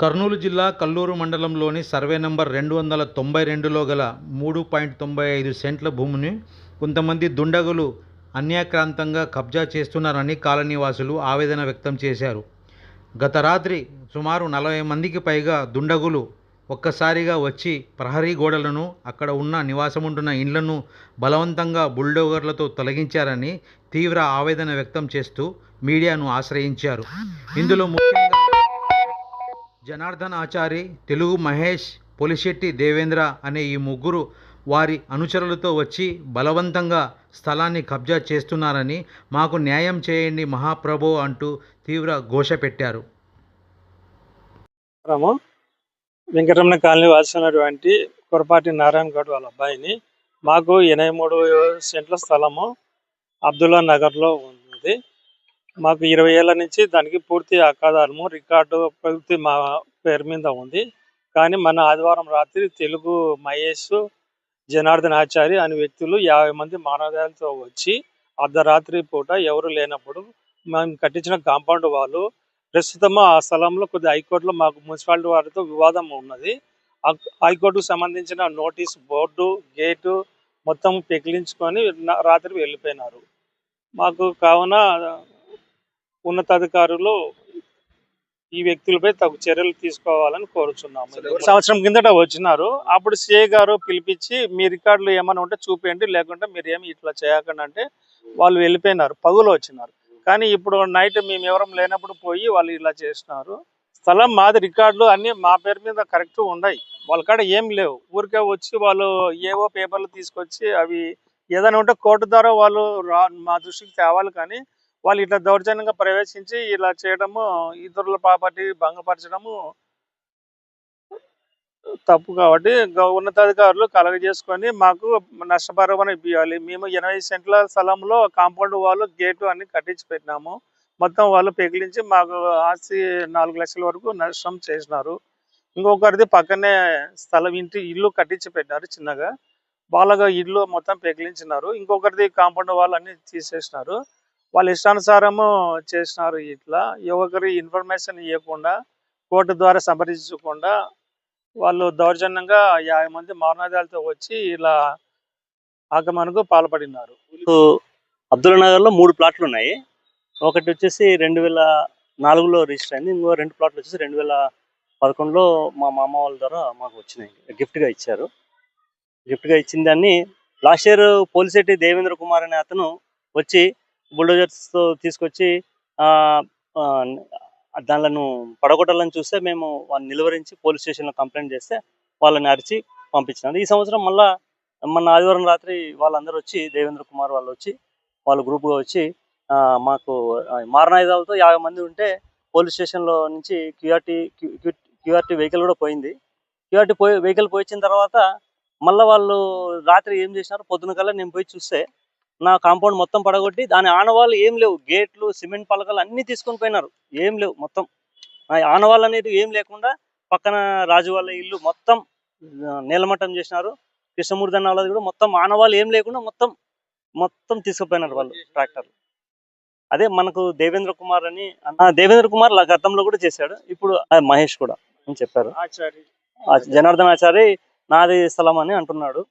కర్నూలు జిల్లా కల్లూరు మండలంలోని survey number రెండు వందల తొంభై రెండులో గల మూడు పాయింట్ తొంభై ఐదు సెంట్ల భూమిని కొంతమంది దుండగులు అన్యాక్రాంతంగా కబ్జా చేస్తున్నారని కాలనీవాసులు ఆవేదన వ్యక్తం చేశారు. గత రాత్రి సుమారు నలభై మందికి పైగా దుండగులు ఒక్కసారిగా వచ్చి ప్రహరీ గోడలను అక్కడ ఉన్న నివాసముంటున్న ఇండ్లను బలవంతంగా బుల్డోగర్లతో తొలగించారని తీవ్ర ఆవేదన వ్యక్తం చేస్తూ మీడియాను ఆశ్రయించారు. ఇందులో ముఖ్య జనార్దన్ ఆచారి తెలుగు మహేష్ పొలిశెట్టి దేవేంద్ర అనే ఈ ముగ్గురు వారి అనుచరులతో వచ్చి బలవంతంగా స్థలాన్ని కబ్జా చేస్తున్నారని మాకు న్యాయం చేయండి మహాప్రభో అంటూ తీవ్ర ఘోష పెట్టారు. రాము వెంకటరమణ కాలనీ వాసినటువంటి కొరపాటి నారాయణ గౌడ్ వాళ్ళ అబ్బాయిని మాకు ఎనభై మూడు సెంట్ల స్థలము అబ్దుల్లా నగర్లో ఉంది మాకు ఇరవై ఏళ్ళ నుంచి దానికి పూర్తి అకాధారము రికార్డు పూర్తి మా పేరు మీద ఉంది. కానీ మన ఆదివారం రాత్రి తెలుగు మహేష్ జనార్దన్ ఆచారి అనే వ్యక్తులు యాభై మంది మానవాలతో వచ్చి అర్ధరాత్రి పూట ఎవరు లేనప్పుడు మేము కట్టించిన కాంపౌండ్ వాళ్ళు ప్రస్తుతం ఆ స్థలంలో కొద్ది హైకోర్టులో మాకు మున్సిపాలిటీ వారితో వివాదం ఉన్నది. హైకోర్టుకు సంబంధించిన నోటీస్ బోర్డు గేటు మొత్తం పెకిలించుకొని రాత్రి వెళ్ళిపోయినారు. మాకు కావున ఉన్నతాధికారులు ఈ వ్యక్తులపై తగు చర్యలు తీసుకోవాలని కోరుచున్నాము. సంవత్సరం కిందట వచ్చినారు. అప్పుడు సిఐ గారు పిలిపించి మీ రికార్డులు ఏమైనా ఉంటే చూపించండి లేకుంటే మీరు ఏమి ఇట్లా చేయకండి అంటే వాళ్ళు వెళ్ళిపోయినారు. పగులు వచ్చినారు. కానీ ఇప్పుడు నైట్ మేము ఎవరం లేనప్పుడు పోయి వాళ్ళు ఇలా చేసినారు. స్థలం మాది రికార్డులు అన్ని మా పేరు మీద కరెక్ట్ ఉన్నాయి వాళ్ళ కాడ ఏం లేవు. ఊరికే వచ్చి వాళ్ళు ఏవో పేపర్లు తీసుకొచ్చి అవి ఏదైనా ఉంటే కోర్టు ద్వారా వాళ్ళు మా దృష్టికి తేవాలి కానీ వాళ్ళు ఇట్లా దౌర్జన్యంగా ప్రవేశించి ఇలా చేయడము ఇతరుల ప్రాపర్టీ భంగపరచడము తప్పు కాబట్టి గ- ఉన్నతాధికారులు కలగజేసుకొని మాకు నష్టపరమని ఇవ్వాలి మేము ఎనభై సెంట్ల స్థలంలో కాంపౌండ్ వాళ్ళు గేటు అన్ని కట్టించి పెట్టినాము. మొత్తం వాళ్ళు పెగిలించి మాకు ఆస్తి నాలుగు లక్షల వరకు నష్టం చేసినారు. ఇంకొకరిది పక్కనే స్థలం ఇంటి ఇల్లు కట్టించి పెట్టినారు చిన్నగా. వాళ్ళగా ఇల్లు మొత్తం పెగిలించినారు ఇంకొకరిది కాంపౌండ్ వాళ్ళు అన్ని తీసేసినారు. వాళ్ళ ఇష్టానుసారము చేసినారు ఇట్లా. ఎవరికి ఇన్ఫర్మేషన్ ఇవ్వకుండా కోర్టు ద్వారా సంప్రదించకుండా వాళ్ళు దౌర్జన్యంగా యాభై మంది మారణాదాలతో వచ్చి ఇలా ఆగమనకు పాల్పడినారు. అబ్దుల్ నగర్లో మూడు ప్లాట్లు ఉన్నాయి. ఒకటి వచ్చేసి రెండు వేల నాలుగులో రిజిస్టర్ అయింది. ఇంకో రెండు ప్లాట్లు వచ్చేసి రెండు వేల పదకొండులో మా మామ వాళ్ళ ద్వారా మాకు వచ్చినాయి. గిఫ్ట్గా ఇచ్చారు. గిఫ్ట్గా ఇచ్చిన దాన్ని లాస్ట్ ఇయర్ పోలిసెట్టి దేవేంద్ర కుమార్ అనే అతను వచ్చి బుల్డోజర్స్తో తీసుకొచ్చి ఆ ఆ, దానిలను పడగొట్టాలని చూస్తే మేము వాళ్ళని నిలువరించి పోలీస్ స్టేషన్లో కంప్లైంట్ చేస్తే వాళ్ళని అరిచి పంపించినారు. ఈ సంవత్సరం మళ్ళా మొన్న ఆదివారం రాత్రి వాళ్ళందరూ వచ్చి దేవేంద్ర కుమార్ వాళ్ళు వచ్చి వాళ్ళ గ్రూప్గా వచ్చి ఆ, మాకు మారణాయుధాలతో యాభై మంది ఉంటే పోలీస్ స్టేషన్లో నుంచి క్యూఆర్టీ క్యూఆర్టీ వెహికల్ కూడా పోయింది. క్యూఆర్టీ పోయి వెహికల్ పోయించిన తర్వాత మళ్ళీ వాళ్ళు రాత్రి ఏం చేసినారు పొద్దున కల్లా నేను పోయి చూస్తే నా కాంపౌండ్ మొత్తం పడగొట్టి దాని ఆనవాళ్ళు ఏం లేవు. గేట్లు సిమెంట్ పలకలు అన్నీ తీసుకొని పోయినారు. ఏం లేవు మొత్తం. ఆ ఆనవాళ్ళు అనేది ఏం లేకుండా పక్కన రాజు వాళ్ళ ఇల్లు మొత్తం నేలమట్టం చేసినారు. కృష్ణమూర్తి అన్న వాళ్ళది కూడా మొత్తం ఆనవాళ్ళు ఏం లేకుండా మొత్తం మొత్తం తీసుకుపోయినారు వాళ్ళు ట్రాక్టర్. అదే మనకు దేవేంద్ర కుమార్ అని అన్న దేవేంద్ర కుమార్ గతంలో కూడా చేశాడు. ఇప్పుడు మహేష్ కూడా అని చెప్పారు. జనార్దన్ ఆచారి నాది స్థలం అని అంటున్నాడు.